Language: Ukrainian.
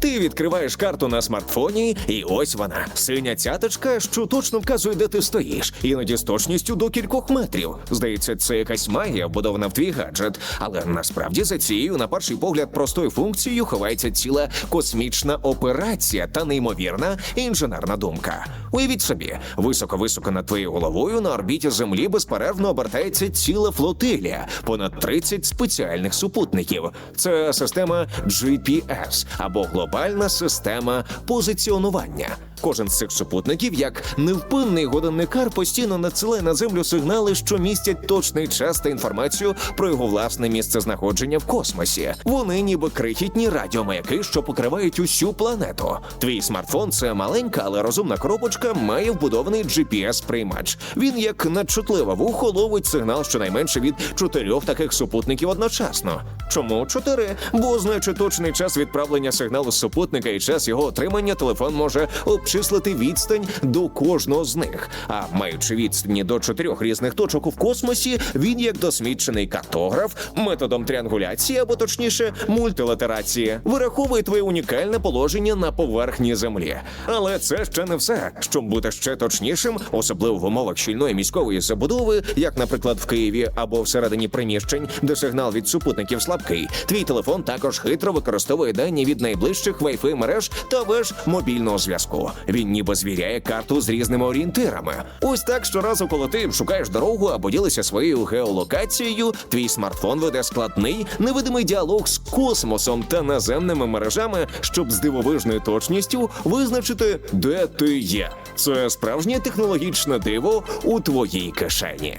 Ти відкриваєш карту на смартфоні, і ось вона синя цяточка, що точно вказує, де ти стоїш, іноді з точністю до кількох метрів. Здається, це якась магія, вбудована в твій гаджет. Але насправді за цією, на перший погляд, простою функцією ховається ціла космічна операція та неймовірна інженерна думка. Уявіть собі, високо-високо над твоєю головою на орбіті Землі безперервно обертається ціла флотилія, понад 30 спеціальних супутників. Це система GPS або глобальна система позиціонування. Кожен з цих супутників, як невпинний годинникар, постійно надсилає на землю сигнали, що містять точний час та інформацію про його власне місце знаходження в космосі. Вони ніби крихітні радіомаяки, що покривають усю планету. Твій смартфон це маленька, але розумна коробочка, має вбудований GPS-приймач. Він як надчутливе вухо ловить сигнал щонайменше від чотирьох таких супутників одночасно. Чому чотири? Бо знаючи точний час відправлення сигналу з супутника і час його отримання, телефон може обчислити відстань до кожного з них. А маючи відстані до чотирьох різних точок у космосі, він як досвідчений картограф методом тріангуляції або точніше мультилатерації вираховує твоє унікальне положення на поверхні землі. Але це ще не все. Щоб бути ще точнішим, особливо в умовах щільної міськової забудови, як, наприклад, в Києві або всередині приміщень, де сигнал від супутників слабкий, твій телефон також хитро використовує дані від найближчих Wi-Fi мереж та веж мобільного зв'язку. Він ніби звіряє карту з різними орієнтирами. Ось так щоразу, коли ти шукаєш дорогу або ділишся своєю геолокацією, твій смартфон веде складний невидимий діалог з космосом та наземними мережами, щоб з дивовижною точністю визначити, де ти є. Це справжнє технологічне диво у твоїй кишені.